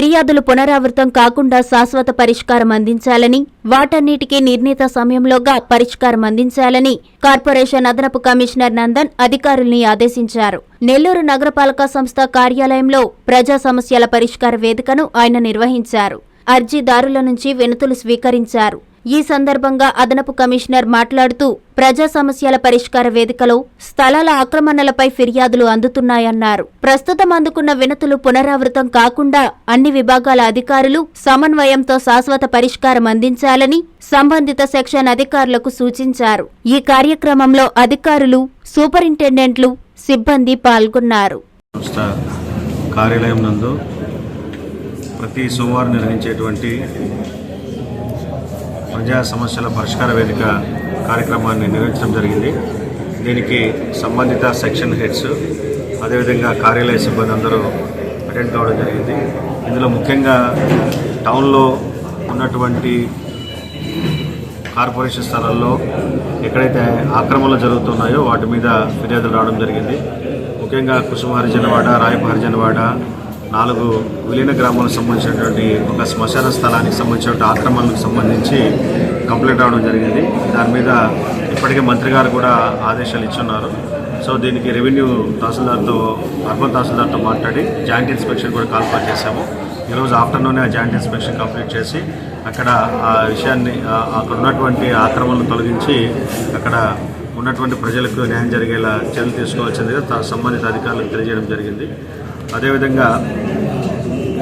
ఫిర్యాదులు పునరావృతం కాకుండా శాశ్వత పరిష్కారం అందించాలని వాటన్నిటికీ నిర్ణీత సమయంలోగా పరిష్కారం అందించాలని కార్పొరేషన్ అదనపు కమిషనర్ నందన్ అధికారుల్ని ఆదేశించారు. నెల్లూరు నగరపాలక సంస్థ కార్యాలయంలో ప్రజా సమస్యల పరిష్కార వేదికను ఆయన నిర్వహించారు. అర్జీదారుల నుంచి వినతులు స్వీకరించారు. ఈ సందర్భంగా అదనపు కమిషనర్ మాట్లాడుతూ ప్రజా సమస్యల పరిష్కార వేదికలో స్థలాల ఆక్రమణలపై ఫిర్యాదులు అందుతున్నాయన్నారు. ప్రస్తుతం అందుకున్న వినతులు పునరావృతం కాకుండా అన్ని విభాగాల అధికారులు సమన్వయంతో శాశ్వత పరిష్కారం అందించాలని సంబంధిత సెక్షన్ అధికారులకు సూచించారు. ఈ కార్యక్రమంలో అధికారులు సూపరింటెండెంట్లు సిబ్బంది పాల్గొన్నారు. కార్యాలయం నందు ప్రతి సోమవారం నిర్వహించేటువంటి ప్రజా సమస్యల పరిష్కార వేదిక కార్యక్రమాన్ని నిర్వహించడం జరిగింది. దీనికి సంబంధిత సెక్షన్ హెడ్స్ అదేవిధంగా కార్యాలయ సిబ్బంది అందరూ అటెండ్ కావడం జరిగింది. ఇందులో ముఖ్యంగా టౌన్లో ఉన్నటువంటి కార్పొరేషన్ స్థలాల్లో ఎక్కడైతే ఆక్రమణలు జరుగుతున్నాయో వాటి మీద ఫిర్యాదులు రావడం జరిగింది. ముఖ్యంగా కుసుమహరిజనవాడ రాయపహరిజనవాడ నాలుగు విలీన గ్రామాలకు సంబంధించినటువంటి ఒక శ్మశాన స్థలానికి సంబంధించిన ఆక్రమణలకు సంబంధించి కంప్లైంట్ రావడం జరిగింది. దాని మీద ఇప్పటికే మంత్రి గారు కూడా ఆదేశాలు ఇచ్చున్నారు. సో దీనికి రెవెన్యూ తహసీల్దార్తో అర్బన్ తహసీల్దార్తో మాట్లాడి జాయింట్ ఇన్స్పెక్షన్ కూడా కాల్ఫర్ చేశాము. ఈరోజు ఆఫ్టర్నూనే ఆ జాయింట్ ఇన్స్పెక్షన్ కంప్లీట్ చేసి అక్కడ ఆ విషయాన్ని అక్కడ ఉన్నటువంటి ఆక్రమణలు తొలగించి అక్కడ ఉన్నటువంటి ప్రజలకు న్యాయం జరిగేలా చర్యలు తీసుకోవాల్సిందిగా త- సంబంధిత అధికారులకు తెలియజేయడం జరిగింది. అదేవిధంగా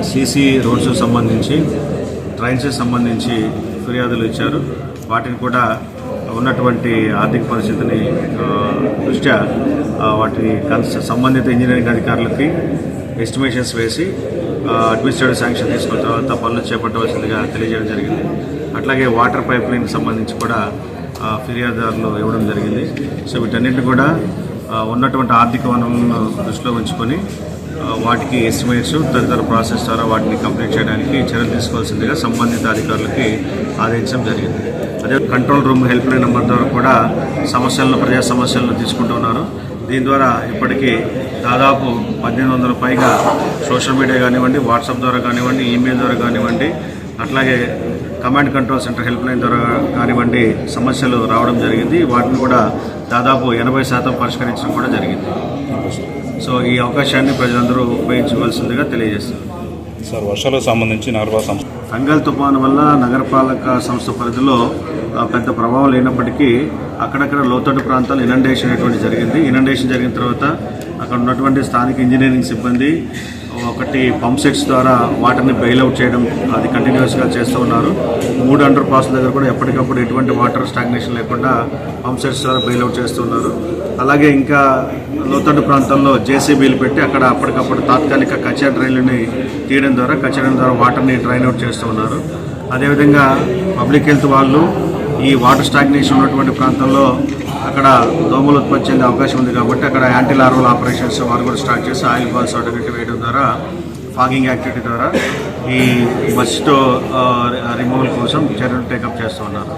సీసీ రోడ్స్ సంబంధించి ట్రైన్స్కి సంబంధించి ఫిర్యాదులు ఇచ్చారు. వాటిని కూడా ఉన్నటువంటి ఆర్థిక పరిస్థితిని దృష్ట్యా వాటిని కన్స్ సంబంధిత ఇంజనీరింగ్ అధికారులకి ఎస్టిమేషన్స్ వేసి అడ్మినిస్ట్రేటివ్ శాంక్షన్ తీసుకున్న తర్వాత పనులు చేపట్టవలసిందిగా తెలియజేయడం జరిగింది. అట్లాగే వాటర్ పైప్ లైన్కి సంబంధించి కూడా ఫిర్యాదులు ఫిర్యాదుదారులు ఇవ్వడం జరిగింది. సో వీటన్నిటిని కూడా ఉన్నటువంటి ఆర్థిక వనరులను దృష్టిలో ఉంచుకొని వాటికి ఎస్టిమేట్స్ తదితర ప్రాసెస్ ద్వారా వాటిని కంప్లీట్ చేయడానికి చర్యలు తీసుకోవాల్సిందిగా సంబంధిత అధికారులకి ఆదేశించడం జరిగింది. అదే control room help line number ద్వారా కూడా సమస్యలను ప్రజా సమస్యలను తీసుకుంటున్నారు దీని ద్వారా ఇప్పటికీ దాదాపు పద్దెనిమిది వందల పైగా సోషల్ మీడియా కానివ్వండి వాట్సాప్ ద్వారా కానివ్వండి ఈమెయిల్ ద్వారా కానివ్వండి అట్లాగే command control centre help line ద్వారా కానివ్వండి సమస్యలు రావడం జరిగింది. వాటిని కూడా దాదాపు ఎనభై శాతం పరిష్కరించడం కూడా జరిగింది. సో ఈ అవకాశాన్ని ప్రజలందరూ ఉపయోగించవలసిందిగా తెలియజేస్తారు సార్ వర్షాలకు సంబంధించి నగరపాలక సంస్థ బంగాల్ తుఫాను వల్ల నగరపాలక సంస్థ పరిధిలో పెద్ద ప్రభావం లేనప్పటికీ అక్కడక్కడ లోతట్టు ప్రాంతాలు ఇనండేషన్ అనేటువంటి జరిగింది. ఇనండేషన్ జరిగిన తర్వాత అక్కడ ఉన్నటువంటి స్థానిక ఇంజనీరింగ్ సిబ్బంది ఒకటి పంప్ సెట్స్ ద్వారా వాటర్ని బెయిల్అవుట్ చేయడం అది కంటిన్యూస్గా చేస్తూ ఉన్నారు. మూడు అండర్ పాస్ దగ్గర కూడా ఎప్పటికప్పుడు ఎటువంటి వాటర్ స్టాగ్నేషన్ లేకుండా పంప్ సెట్స్ ద్వారా బెయిల్అవుట్ చేస్తున్నారు అలాగే ఇంకా లోతట్టు ప్రాంతాల్లో జేసీబీలు పెట్టి అక్కడ అప్పటికప్పుడు తాత్కాలిక కచ్చా డ్రైన్లని తీయడం ద్వారా కచ్చా ద్వారా వాటర్ని డ్రైన్ అవుట్ చేస్తూ ఉన్నారు. అదేవిధంగా పబ్లిక్ హెల్త్ వాళ్ళు ఈ వాటర్ స్టాగ్నేషన్ ఉన్నటువంటి ప్రాంతంలో అక్కడ దోమలు ఉత్పత్తి చెందే అవకాశం ఉంది కాబట్టి అక్కడ యాంటీ లార్వల్ ఆపరేషన్స్ వారు కూడా స్టార్ట్ చేసి ఆయిల్ బాల్స్ వాటి వేయడం ద్వారా ఫాగింగ్ యాక్టివిటీ ద్వారా ఈ మస్టో రిమూవల్ కోసం చర్యలు టేకప్ చేస్తూ ఉన్నారు.